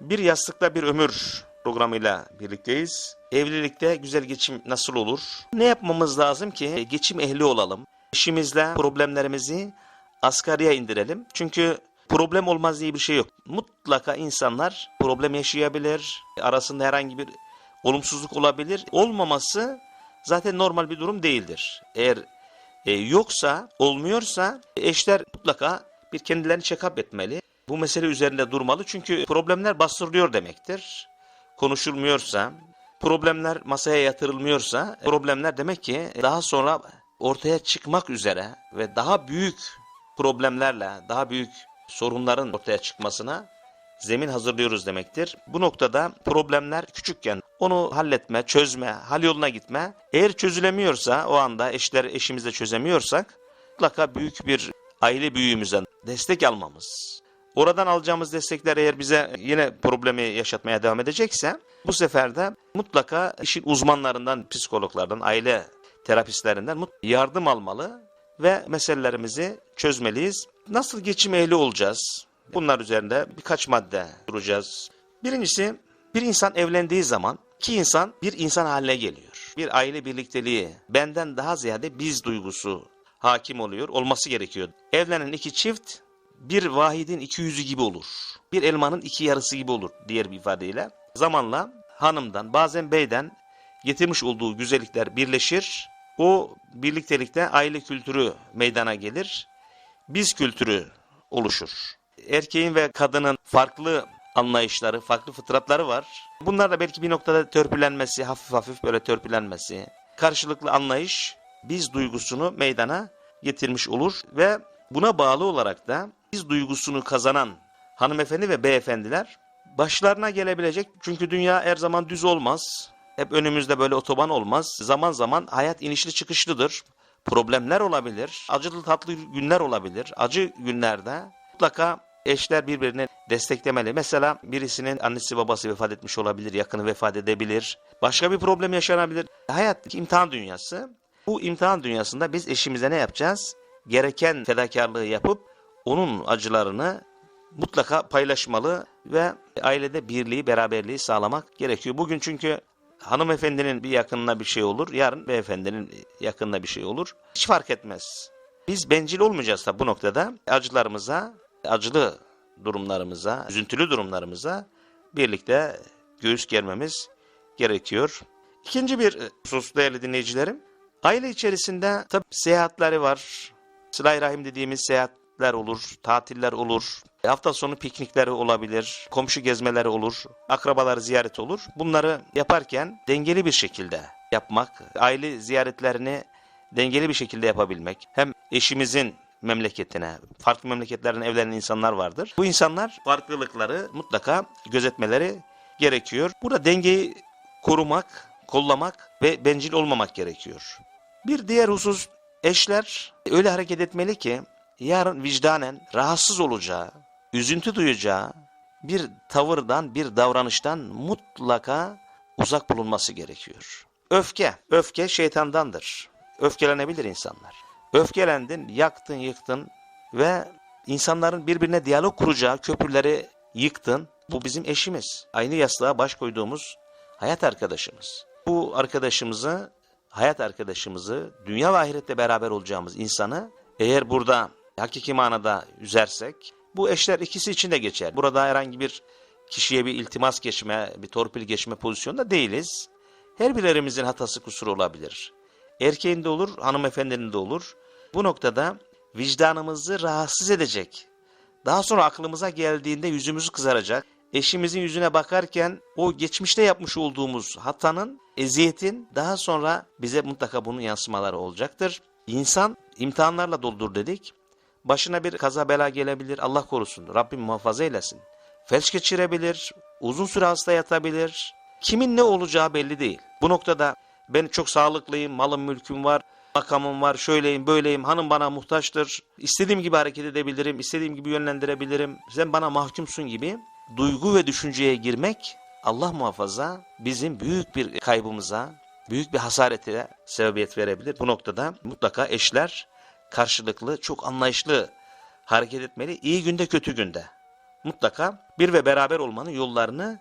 Bir yastıkta bir ömür programıyla birlikteyiz. Evlilikte güzel geçim nasıl olur? Ne yapmamız lazım ki geçim ehli olalım? İşimizle problemlerimizi asgariye indirelim. Çünkü problem olmaz diye bir şey yok. Mutlaka insanlar problem yaşayabilir. Arasında herhangi bir olumsuzluk olabilir. Olmaması zaten normal bir durum değildir. Eğer e, yoksa, olmuyorsa eşler mutlaka bir kendilerini check-up etmeli. Bu mesele üzerinde durmalı çünkü problemler bastırılıyor demektir. Konuşulmuyorsa, problemler masaya yatırılmıyorsa, problemler demek ki daha sonra ortaya çıkmak üzere ve daha büyük problemlerle, daha büyük sorunların ortaya çıkmasına zemin hazırlıyoruz demektir. Bu noktada problemler küçükken onu halletme, çözme, hal yoluna gitme. Eğer çözülemiyorsa o anda eşler eşimizle çözemiyorsak mutlaka büyük bir aile büyüğümüzden destek almamız. Oradan alacağımız destekler eğer bize yine problemi yaşatmaya devam edecekse bu sefer de mutlaka işin uzmanlarından, psikologlardan, aile terapistlerinden yardım almalı ve meselelerimizi çözmeliyiz. Nasıl geçim ehli olacağız? Bunlar üzerinde birkaç madde duracağız. Birincisi bir insan evlendiği zaman iki insan bir insan haline geliyor. Bir aile birlikteliği benden daha ziyade biz duygusu hakim oluyor, olması gerekiyor. Evlenen iki çift bir vahidin iki yüzü gibi olur. Bir elmanın iki yarısı gibi olur diğer bir ifadeyle. Zamanla hanımdan bazen beyden getirmiş olduğu güzellikler birleşir. O birliktelikte aile kültürü meydana gelir. Biz kültürü oluşur. Erkeğin ve kadının farklı anlayışları, farklı fıtratları var. Bunlar da belki bir noktada törpülenmesi, hafif hafif böyle törpülenmesi, karşılıklı anlayış biz duygusunu meydana getirmiş olur ve buna bağlı olarak da biz duygusunu kazanan hanımefendi ve beyefendiler başlarına gelebilecek çünkü dünya her zaman düz olmaz. Hep önümüzde böyle otoban olmaz. Zaman zaman hayat inişli çıkışlıdır. Problemler olabilir. Acılı tatlı günler olabilir. Acı günlerde mutlaka eşler birbirini desteklemeli. Mesela birisinin annesi babası vefat etmiş olabilir, yakını vefat edebilir. Başka bir problem yaşanabilir. Hayat imtihan dünyası. Bu imtihan dünyasında biz eşimize ne yapacağız? Gereken fedakarlığı yapıp onun acılarını mutlaka paylaşmalı ve ailede birliği, beraberliği sağlamak gerekiyor. Bugün çünkü hanımefendinin bir yakınına bir şey olur, yarın beyefendinin yakınına bir şey olur. Hiç fark etmez. Biz bencil olmayacağız da bu noktada acılarımıza, acılı durumlarımıza, üzüntülü durumlarımıza birlikte göğüs germemiz gerekiyor. İkinci bir husus değerli dinleyicilerim, aile içerisinde tabi seyahatleri var, sıla rahim dediğimiz seyahatler olur, tatiller olur, hafta sonu piknikleri olabilir, komşu gezmeleri olur, akrabalar ziyaret olur. Bunları yaparken dengeli bir şekilde yapmak, aile ziyaretlerini dengeli bir şekilde yapabilmek, hem eşimizin memleketine, farklı memleketlerden evlenen insanlar vardır. Bu insanlar farklılıkları mutlaka gözetmeleri gerekiyor. Burada dengeyi korumak, kollamak ve bencil olmamak gerekiyor. Bir diğer husus eşler öyle hareket etmeli ki yarın vicdanen rahatsız olacağı, üzüntü duyacağı bir tavırdan, bir davranıştan mutlaka uzak bulunması gerekiyor. Öfke, öfke şeytandandır. Öfkelenebilir insanlar. Öfkelendin, yaktın, yıktın ve insanların birbirine diyalog kuracağı köprüleri yıktın. Bu bizim eşimiz. Aynı yastığa baş koyduğumuz hayat arkadaşımız. Bu arkadaşımızı, hayat arkadaşımızı, dünya ve ahirette beraber olacağımız insanı eğer burada hakiki manada üzersek, bu eşler ikisi için de geçer. Burada herhangi bir kişiye bir iltimas geçme, bir torpil geçme pozisyonda değiliz. Her birimizin hatası kusuru olabilir. Erkeğin de olur, hanımefendinin de olur. Bu noktada vicdanımızı rahatsız edecek. Daha sonra aklımıza geldiğinde yüzümüz kızaracak. Eşimizin yüzüne bakarken o geçmişte yapmış olduğumuz hatanın, eziyetin daha sonra bize mutlaka bunun yansımaları olacaktır. İnsan imtihanlarla doldur dedik. Başına bir kaza bela gelebilir. Allah korusun. Rabbim muhafaza eylesin. Felç geçirebilir. Uzun süre hasta yatabilir. Kimin ne olacağı belli değil. Bu noktada ben çok sağlıklıyım, malım mülküm var, makamım var, şöyleyim, böyleyim, hanım bana muhtaçtır. İstediğim gibi hareket edebilirim, istediğim gibi yönlendirebilirim. Sen bana mahkumsun gibi duygu ve düşünceye girmek Allah muhafaza bizim büyük bir kaybımıza, büyük bir hasarete sebebiyet verebilir. Bu noktada mutlaka eşler karşılıklı çok anlayışlı hareket etmeli. iyi günde kötü günde. mutlaka bir ve beraber olmanın yollarını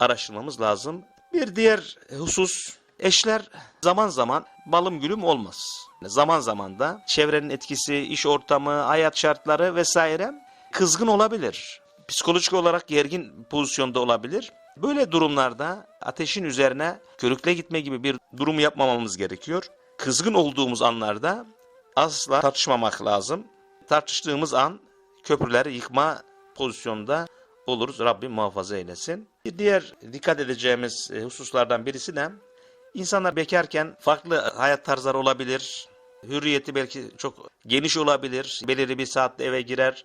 araştırmamız lazım. Bir diğer husus eşler zaman zaman balım gülüm olmaz. Zaman zaman da çevrenin etkisi, iş ortamı, hayat şartları vesaire kızgın olabilir. Psikolojik olarak gergin pozisyonda olabilir. Böyle durumlarda ateşin üzerine körükle gitme gibi bir durum yapmamamız gerekiyor. Kızgın olduğumuz anlarda asla tartışmamak lazım. Tartıştığımız an köprüleri yıkma pozisyonda oluruz. Rabbim muhafaza eylesin. Bir diğer dikkat edeceğimiz e, hususlardan birisi de insanlar bekarken farklı hayat tarzları olabilir. Hürriyeti belki çok geniş olabilir. Belirli bir saatte eve girer.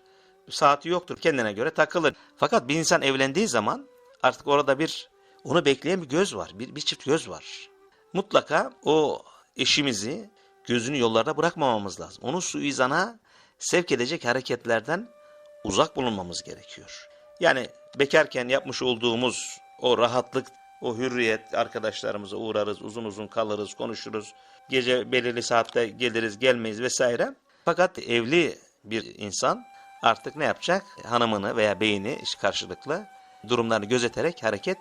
Saati yoktur. Kendine göre takılır. Fakat bir insan evlendiği zaman artık orada bir onu bekleyen bir göz var. Bir, bir çift göz var. Mutlaka o eşimizi gözünü yollarda bırakmamamız lazım. Onu suizana sevk edecek hareketlerden uzak bulunmamız gerekiyor. Yani bekarken yapmış olduğumuz o rahatlık, o hürriyet, arkadaşlarımıza uğrarız, uzun uzun kalırız, konuşuruz. Gece belirli saatte geliriz, gelmeyiz vesaire. Fakat evli bir insan artık ne yapacak? Hanımını veya beyini karşılıklı durumlarını gözeterek hareket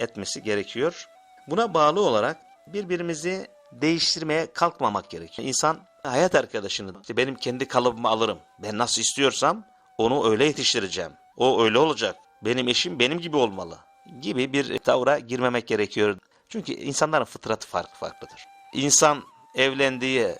etmesi gerekiyor. Buna bağlı olarak birbirimizi değiştirmeye kalkmamak gerekiyor. İnsan hayat arkadaşını işte benim kendi kalıbımı alırım. Ben nasıl istiyorsam onu öyle yetiştireceğim. O öyle olacak. Benim eşim benim gibi olmalı gibi bir tavra girmemek gerekiyor. Çünkü insanların fıtratı farklı farklıdır. İnsan evlendiği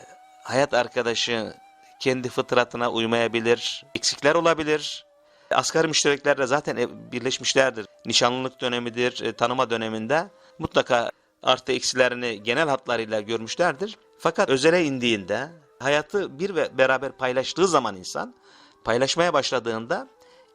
hayat arkadaşı kendi fıtratına uymayabilir. Eksikler olabilir. Asgari müştereklerle zaten ev- birleşmişlerdir. Nişanlılık dönemidir, e, tanıma döneminde mutlaka artı eksilerini genel hatlarıyla görmüşlerdir. Fakat özele indiğinde, hayatı bir ve beraber paylaştığı zaman insan, paylaşmaya başladığında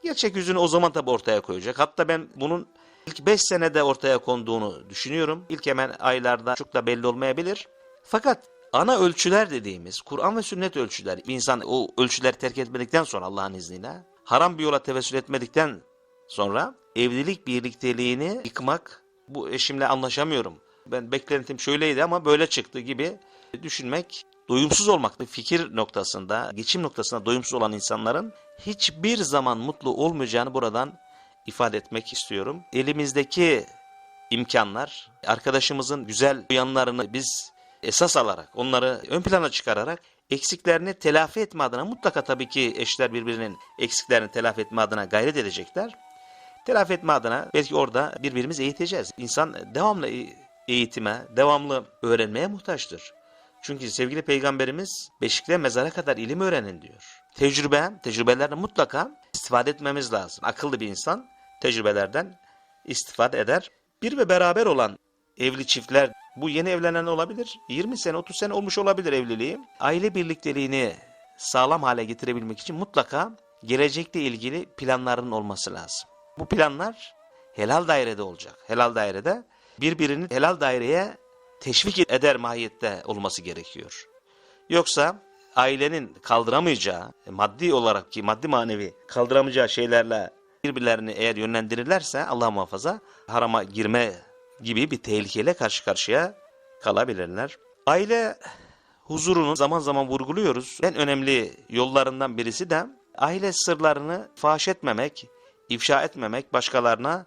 gerçek yüzünü o zaman tabii ortaya koyacak. Hatta ben bunun ilk 5 senede ortaya konduğunu düşünüyorum. İlk hemen aylarda çok da belli olmayabilir. Fakat ana ölçüler dediğimiz Kur'an ve sünnet ölçüler, insan o ölçüleri terk etmedikten sonra Allah'ın izniyle, haram bir yola tevessül etmedikten sonra evlilik birlikteliğini yıkmak, bu eşimle anlaşamıyorum. Ben beklentim şöyleydi ama böyle çıktı gibi düşünmek, doyumsuz olmak, fikir noktasında, geçim noktasında doyumsuz olan insanların hiçbir zaman mutlu olmayacağını buradan ifade etmek istiyorum. Elimizdeki imkanlar, arkadaşımızın güzel yanlarını biz esas alarak, onları ön plana çıkararak eksiklerini telafi etme adına mutlaka tabii ki eşler birbirinin eksiklerini telafi etme adına gayret edecekler. Telafi etme adına belki orada birbirimizi eğiteceğiz. İnsan devamlı eğitime, devamlı öğrenmeye muhtaçtır. Çünkü sevgili peygamberimiz beşikle mezara kadar ilim öğrenin diyor. Tecrübe, tecrübelerden mutlaka istifade etmemiz lazım. Akıllı bir insan tecrübelerden istifade eder. Bir ve beraber olan evli çiftler bu yeni evlenen olabilir. 20 sene 30 sene olmuş olabilir evliliği. Aile birlikteliğini sağlam hale getirebilmek için mutlaka gelecekle ilgili planların olması lazım. Bu planlar helal dairede olacak. Helal dairede birbirini helal daireye teşvik eder mahiyette olması gerekiyor. Yoksa ailenin kaldıramayacağı, maddi olarak ki maddi manevi kaldıramayacağı şeylerle birbirlerini eğer yönlendirirlerse Allah muhafaza harama girme gibi bir tehlikeyle karşı karşıya kalabilirler. Aile huzurunu zaman zaman vurguluyoruz. En önemli yollarından birisi de aile sırlarını faş etmemek, ifşa etmemek, başkalarına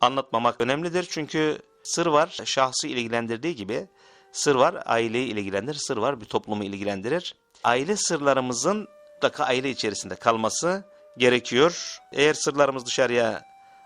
anlatmamak önemlidir. Çünkü sır var, şahsı ilgilendirdiği gibi sır var, aileyi ilgilendirir, sır var, bir toplumu ilgilendirir. Aile sırlarımızın mutlaka aile içerisinde kalması gerekiyor. Eğer sırlarımız dışarıya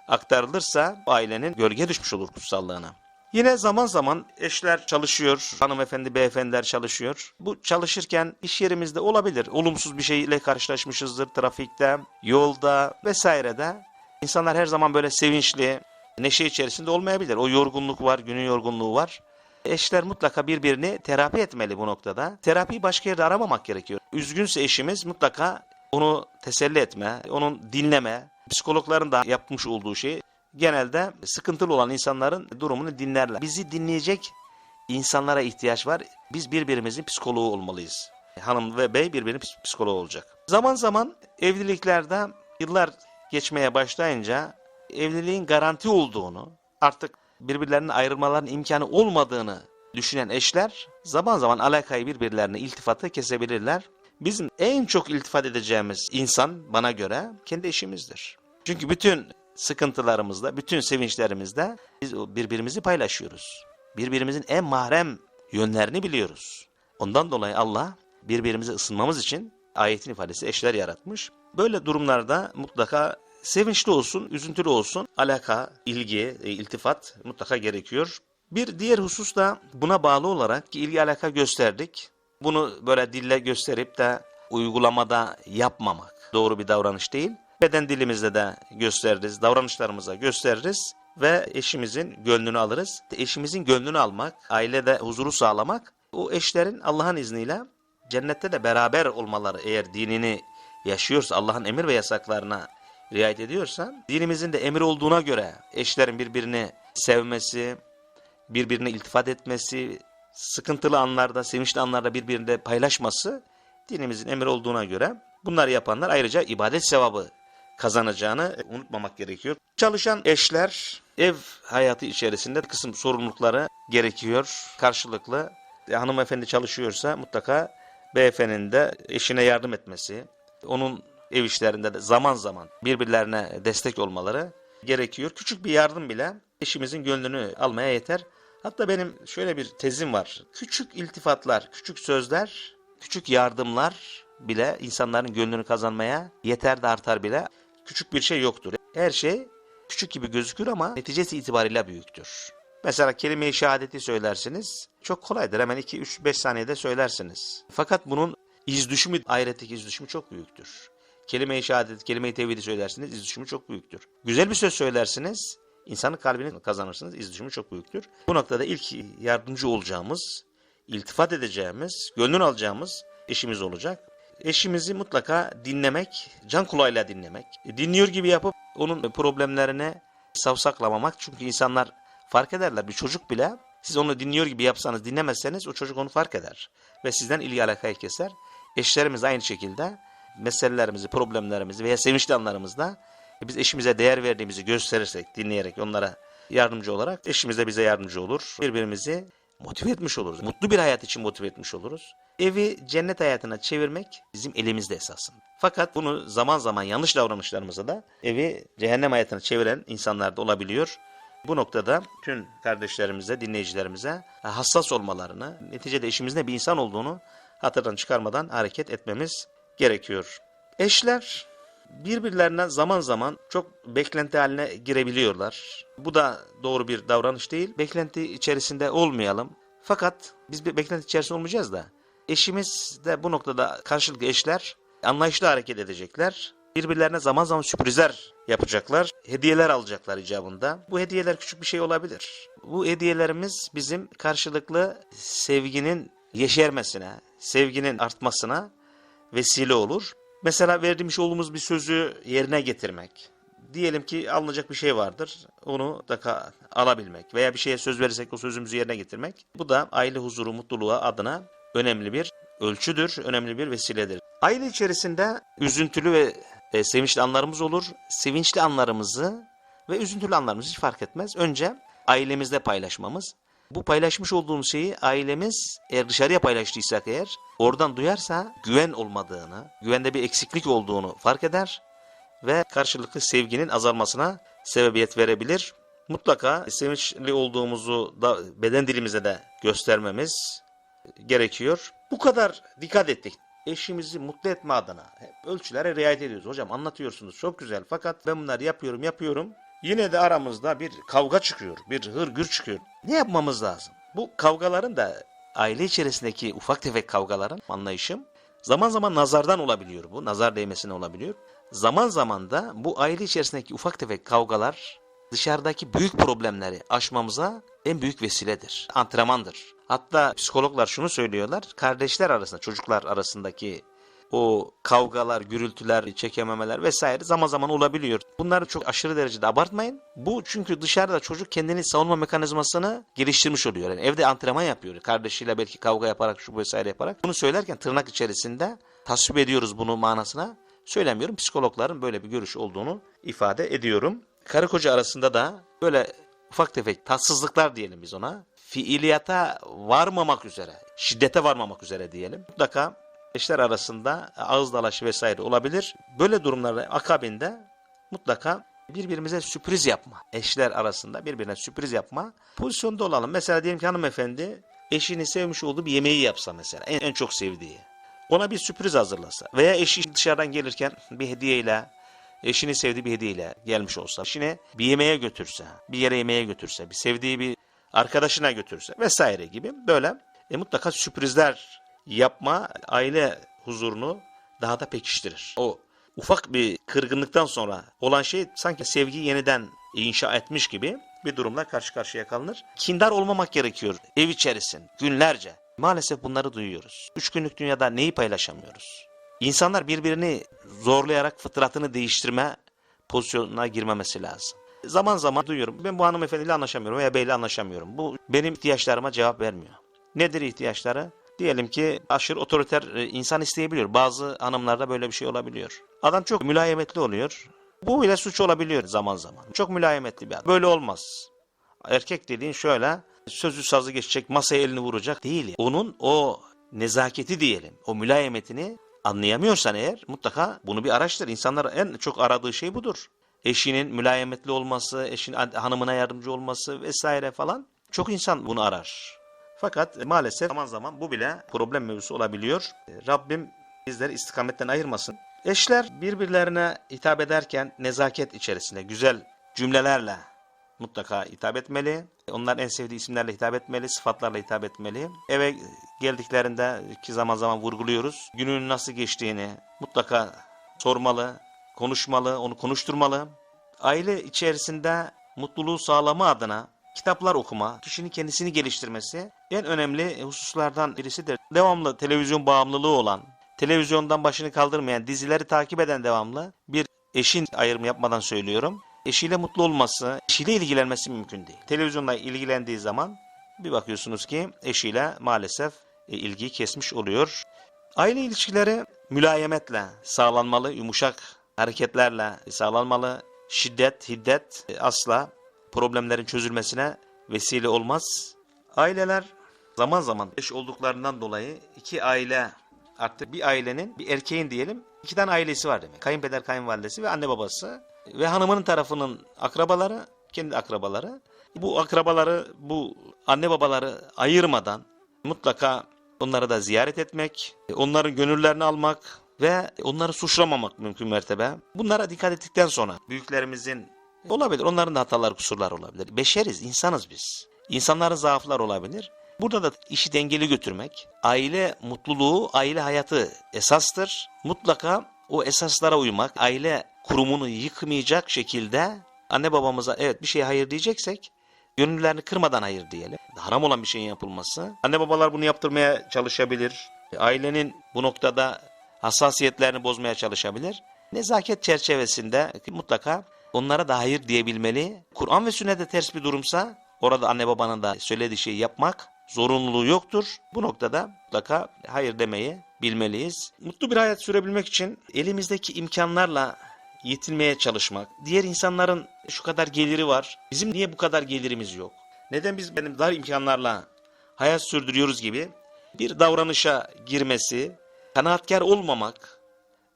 aktarılırsa ailenin gölge düşmüş olur kutsallığına. Yine zaman zaman eşler çalışıyor, hanımefendi, beyefendiler çalışıyor. Bu çalışırken iş yerimizde olabilir. Olumsuz bir şeyle karşılaşmışızdır trafikte, yolda vesairede. İnsanlar her zaman böyle sevinçli, neşe içerisinde olmayabilir. O yorgunluk var, günün yorgunluğu var. Eşler mutlaka birbirini terapi etmeli bu noktada. Terapiyi başka yerde aramamak gerekiyor. Üzgünse eşimiz mutlaka onu teselli etme, onun dinleme, psikologların da yapmış olduğu şey genelde sıkıntılı olan insanların durumunu dinlerler. Bizi dinleyecek insanlara ihtiyaç var. Biz birbirimizin psikoloğu olmalıyız. Hanım ve bey birbirinin ps- psikoloğu olacak. Zaman zaman evliliklerde yıllar geçmeye başlayınca evliliğin garanti olduğunu, artık birbirlerinin ayrılmalarının imkanı olmadığını düşünen eşler zaman zaman alakayı birbirlerine iltifatı kesebilirler. Bizim en çok iltifat edeceğimiz insan bana göre kendi eşimizdir. Çünkü bütün sıkıntılarımızda, bütün sevinçlerimizde biz birbirimizi paylaşıyoruz. Birbirimizin en mahrem yönlerini biliyoruz. Ondan dolayı Allah birbirimize ısınmamız için ayetin ifadesi eşler yaratmış. Böyle durumlarda mutlaka sevinçli olsun, üzüntülü olsun alaka, ilgi, e, iltifat mutlaka gerekiyor. Bir diğer husus da buna bağlı olarak ki ilgi alaka gösterdik. Bunu böyle dille gösterip de uygulamada yapmamak doğru bir davranış değil. Beden dilimizde de gösteririz, davranışlarımıza gösteririz ve eşimizin gönlünü alırız. Eşimizin gönlünü almak, ailede huzuru sağlamak, o eşlerin Allah'ın izniyle cennette de beraber olmaları eğer dinini yaşıyorsa, Allah'ın emir ve yasaklarına riayet ediyorsa, dinimizin de emir olduğuna göre eşlerin birbirini sevmesi, birbirine iltifat etmesi, sıkıntılı anlarda, sevinçli anlarda birbirinde paylaşması dinimizin emir olduğuna göre bunları yapanlar ayrıca ibadet sevabı kazanacağını unutmamak gerekiyor. Çalışan eşler ev hayatı içerisinde kısım sorumlulukları gerekiyor karşılıklı. E, hanımefendi çalışıyorsa mutlaka beyefendinin de eşine yardım etmesi, onun ev işlerinde de zaman zaman birbirlerine destek olmaları gerekiyor. Küçük bir yardım bile eşimizin gönlünü almaya yeter. Hatta benim şöyle bir tezim var. Küçük iltifatlar, küçük sözler, küçük yardımlar bile insanların gönlünü kazanmaya yeter de artar bile. Küçük bir şey yoktur. Her şey küçük gibi gözükür ama neticesi itibariyle büyüktür. Mesela kelime-i şehadeti söylersiniz. Çok kolaydır. Hemen 2-3-5 saniyede söylersiniz. Fakat bunun iz düşümü, ahiretteki iz düşümü çok büyüktür. Kelime-i şehadet, kelime-i tevhidi söylersiniz, iz düşümü çok büyüktür. Güzel bir söz söylersiniz, insanın kalbini kazanırsınız, iz düşümü çok büyüktür. Bu noktada ilk yardımcı olacağımız, iltifat edeceğimiz, gönlünü alacağımız eşimiz olacak. Eşimizi mutlaka dinlemek, can kulağıyla dinlemek. E, Dinliyor gibi yapıp onun problemlerine savsaklamamak. Çünkü insanlar fark ederler. Bir çocuk bile siz onu dinliyor gibi yapsanız dinlemezseniz o çocuk onu fark eder. Ve sizden ilgi alakayı keser. Eşlerimiz aynı şekilde meselelerimizi, problemlerimizi veya sevinçli anlarımızda biz eşimize değer verdiğimizi gösterirsek, dinleyerek onlara yardımcı olarak eşimiz de bize yardımcı olur. Birbirimizi motive etmiş oluruz. Mutlu bir hayat için motive etmiş oluruz. Evi cennet hayatına çevirmek bizim elimizde esasında. Fakat bunu zaman zaman yanlış davranışlarımızla da evi cehennem hayatına çeviren insanlar da olabiliyor. Bu noktada tüm kardeşlerimize, dinleyicilerimize hassas olmalarını, neticede eşimizin bir insan olduğunu hatırdan çıkarmadan hareket etmemiz gerekiyor. Eşler birbirlerine zaman zaman çok beklenti haline girebiliyorlar. Bu da doğru bir davranış değil. Beklenti içerisinde olmayalım. Fakat biz bir beklenti içerisinde olmayacağız da eşimiz de bu noktada karşılıklı eşler anlayışlı hareket edecekler. Birbirlerine zaman zaman sürprizler yapacaklar. Hediyeler alacaklar icabında. Bu hediyeler küçük bir şey olabilir. Bu hediyelerimiz bizim karşılıklı sevginin yeşermesine, sevginin artmasına vesile olur. Mesela verdiğimiz olduğumuz bir sözü yerine getirmek. Diyelim ki alınacak bir şey vardır. Onu mutlaka alabilmek veya bir şeye söz verirsek o sözümüzü yerine getirmek. Bu da aile huzuru, mutluluğu adına önemli bir ölçüdür, önemli bir vesiledir. Aile içerisinde üzüntülü ve e, sevinçli anlarımız olur. Sevinçli anlarımızı ve üzüntülü anlarımızı hiç fark etmez. Önce ailemizde paylaşmamız. Bu paylaşmış olduğumuz şeyi ailemiz eğer dışarıya paylaştıysak eğer oradan duyarsa güven olmadığını, güvende bir eksiklik olduğunu fark eder ve karşılıklı sevginin azalmasına sebebiyet verebilir. Mutlaka sevinçli olduğumuzu da beden dilimize de göstermemiz gerekiyor. Bu kadar dikkat ettik. Eşimizi mutlu etme adına hep ölçülere riayet ediyoruz. Hocam anlatıyorsunuz çok güzel fakat ben bunları yapıyorum yapıyorum. Yine de aramızda bir kavga çıkıyor, bir hırgür çıkıyor. Ne yapmamız lazım? Bu kavgaların da aile içerisindeki ufak tefek kavgaların anlayışım zaman zaman nazardan olabiliyor bu. Nazar değmesine olabiliyor. Zaman zaman da bu aile içerisindeki ufak tefek kavgalar dışarıdaki büyük problemleri aşmamıza en büyük vesiledir. Antrenmandır. Hatta psikologlar şunu söylüyorlar. Kardeşler arasında, çocuklar arasındaki o kavgalar, gürültüler, çekememeler vesaire zaman zaman olabiliyor. Bunları çok aşırı derecede abartmayın. Bu çünkü dışarıda çocuk kendini savunma mekanizmasını geliştirmiş oluyor. Yani evde antrenman yapıyor. Kardeşiyle belki kavga yaparak, şu vesaire yaparak. Bunu söylerken tırnak içerisinde tasvip ediyoruz bunu manasına. Söylemiyorum. Psikologların böyle bir görüş olduğunu ifade ediyorum. Karı koca arasında da böyle ufak tefek tatsızlıklar diyelim biz ona. Fiiliyata varmamak üzere, şiddete varmamak üzere diyelim. Mutlaka eşler arasında ağız dalaşı vesaire olabilir. Böyle durumlarda akabinde mutlaka birbirimize sürpriz yapma. Eşler arasında birbirine sürpriz yapma pozisyonda olalım. Mesela diyelim ki hanımefendi eşini sevmiş olduğu bir yemeği yapsa mesela en, en çok sevdiği. Ona bir sürpriz hazırlasa veya eşi dışarıdan gelirken bir hediyeyle eşini sevdiği bir hediyeyle gelmiş olsa, eşini bir yemeğe götürse, bir yere yemeğe götürse, bir sevdiği bir arkadaşına götürse vesaire gibi böyle e, mutlaka sürprizler yapma aile huzurunu daha da pekiştirir. O ufak bir kırgınlıktan sonra olan şey sanki sevgi yeniden inşa etmiş gibi bir durumla karşı karşıya kalınır. Kindar olmamak gerekiyor ev içerisin günlerce. Maalesef bunları duyuyoruz. Üç günlük dünyada neyi paylaşamıyoruz? İnsanlar birbirini zorlayarak fıtratını değiştirme pozisyonuna girmemesi lazım. Zaman zaman duyuyorum ben bu hanımefendiyle anlaşamıyorum veya beyle anlaşamıyorum. Bu benim ihtiyaçlarıma cevap vermiyor. Nedir ihtiyaçları? Diyelim ki aşırı otoriter e, insan isteyebiliyor. Bazı hanımlarda böyle bir şey olabiliyor. Adam çok mülayemetli oluyor. Bu bile suç olabiliyor zaman zaman. Çok mülayemetli bir adam. Böyle olmaz. Erkek dediğin şöyle sözü sazı geçecek masaya elini vuracak değil. Onun o nezaketi diyelim o mülayemetini anlayamıyorsan eğer mutlaka bunu bir araştır. İnsanlar en çok aradığı şey budur. Eşinin mülayemetli olması, eşinin hanımına yardımcı olması vesaire falan. Çok insan bunu arar. Fakat maalesef zaman zaman bu bile problem mevzusu olabiliyor. Rabbim bizleri istikametten ayırmasın. Eşler birbirlerine hitap ederken nezaket içerisinde güzel cümlelerle mutlaka hitap etmeli. Onlar en sevdiği isimlerle hitap etmeli, sıfatlarla hitap etmeli. Eve geldiklerinde ki zaman zaman vurguluyoruz. Günün nasıl geçtiğini mutlaka sormalı, konuşmalı, onu konuşturmalı. Aile içerisinde mutluluğu sağlama adına kitaplar okuma, kişinin kendisini geliştirmesi en önemli hususlardan birisidir. Devamlı televizyon bağımlılığı olan, televizyondan başını kaldırmayan, dizileri takip eden devamlı bir eşin ayrımı yapmadan söylüyorum. Eşiyle mutlu olması, eşiyle ilgilenmesi mümkün değil. Televizyonla ilgilendiği zaman bir bakıyorsunuz ki eşiyle maalesef e, ilgiyi kesmiş oluyor. Aile ilişkileri mülayemetle sağlanmalı, yumuşak hareketlerle sağlanmalı. Şiddet, hiddet e, asla problemlerin çözülmesine vesile olmaz. Aileler zaman zaman eş olduklarından dolayı iki aile artık bir ailenin bir erkeğin diyelim iki tane ailesi var demek. Kayınpeder, kayınvalidesi ve anne babası ve hanımının tarafının akrabaları, kendi akrabaları. Bu akrabaları, bu anne babaları ayırmadan mutlaka onları da ziyaret etmek, onların gönüllerini almak ve onları suçlamamak mümkün mertebe. Bunlara dikkat ettikten sonra büyüklerimizin olabilir, onların da hatalar, kusurlar olabilir. Beşeriz, insanız biz. İnsanların zaaflar olabilir. Burada da işi dengeli götürmek, aile mutluluğu, aile hayatı esastır. Mutlaka o esaslara uymak, aile kurumunu yıkmayacak şekilde anne babamıza evet bir şeye hayır diyeceksek gönüllerini kırmadan hayır diyelim. Haram olan bir şeyin yapılması. Anne babalar bunu yaptırmaya çalışabilir. Ailenin bu noktada hassasiyetlerini bozmaya çalışabilir. Nezaket çerçevesinde mutlaka onlara da hayır diyebilmeli. Kur'an ve sünnete ters bir durumsa orada anne babanın da söylediği şeyi yapmak zorunluluğu yoktur. Bu noktada mutlaka hayır demeyi bilmeliyiz. Mutlu bir hayat sürebilmek için elimizdeki imkanlarla yetinmeye çalışmak. Diğer insanların şu kadar geliri var. Bizim niye bu kadar gelirimiz yok? Neden biz benim dar imkanlarla hayat sürdürüyoruz gibi bir davranışa girmesi, kanaatkar olmamak.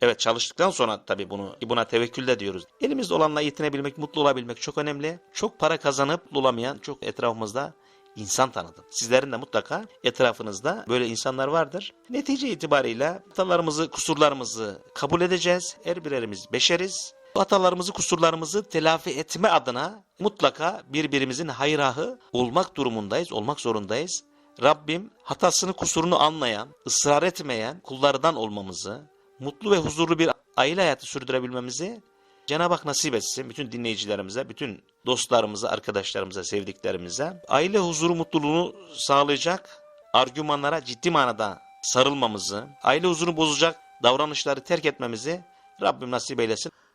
Evet çalıştıktan sonra tabii bunu buna tevekkül de diyoruz. Elimizde olanla yetinebilmek, mutlu olabilmek çok önemli. Çok para kazanıp mutlu olamayan çok etrafımızda insan tanıdım. Sizlerin de mutlaka etrafınızda böyle insanlar vardır. Netice itibariyle hatalarımızı, kusurlarımızı kabul edeceğiz. Her birerimiz beşeriz. Bu hatalarımızı, kusurlarımızı telafi etme adına mutlaka birbirimizin hayrahı olmak durumundayız, olmak zorundayız. Rabbim hatasını, kusurunu anlayan, ısrar etmeyen kullardan olmamızı, mutlu ve huzurlu bir aile hayatı sürdürebilmemizi Cenab-ı Hak nasip etsin bütün dinleyicilerimize, bütün dostlarımıza, arkadaşlarımıza, sevdiklerimize aile huzuru mutluluğunu sağlayacak argümanlara ciddi manada sarılmamızı, aile huzurunu bozacak davranışları terk etmemizi Rabbim nasip eylesin.